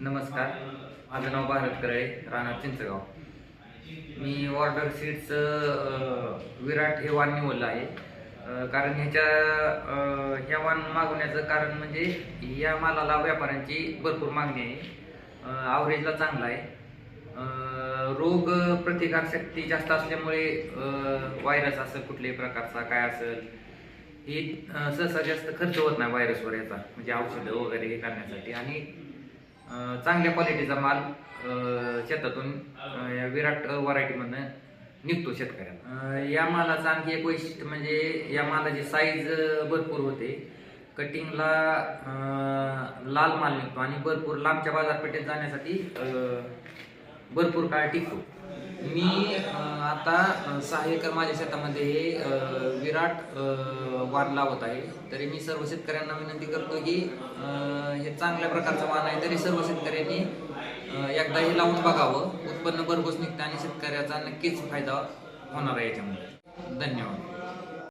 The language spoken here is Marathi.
नमस्कार. माझं नाव भारत करळे राहणार चिंचगाव. मी ऑर्डर सीड्सचं विराट हे वाण निवडलं आहे. कारण ह्याच्या ह्या वाण मागवण्याचं कारण म्हणजे या मालाला व्यापाऱ्यांची भरपूर मागणी आहे. आवरेजला चांगला आहे. रोग प्रतिकार शक्ती जास्त असल्यामुळे व्हायरस असेल कुठल्याही प्रकारचा काय असेल ही सहसा जास्त खर्च होत नाही व्हायरसवर याचा. म्हणजे औषधं वगैरे हे करण्यासाठी. आणि चांगल्या क्वालिटीचा माल शेतातून या विराट व्हरायटीमधनं निघतो शेतकऱ्याला. या मालाचं आणखी एक वैशिष्ट्य म्हणजे या मालाची साईज भरपूर होते. कटिंगला लाल माल निघतो आणि भरपूर लांबच्या बाजारपेठेत जाण्यासाठी भरपूर काळ टिकतो. मी आता सहा एकर माझ्या शेतामध्ये हे विराट वाण लावत आहे. तरी मी सर्व शेतकऱ्यांना विनंती करतो की हे चांगल्या प्रकारचं वाण आहे तरी सर्व शेतकऱ्यांनी एकदा हे लावून बघावं. उत्पन्न भरघोस निघतं आणि शेतकऱ्याचा नक्कीच फायदा होणार आहे याच्यामुळे धन्यवाद.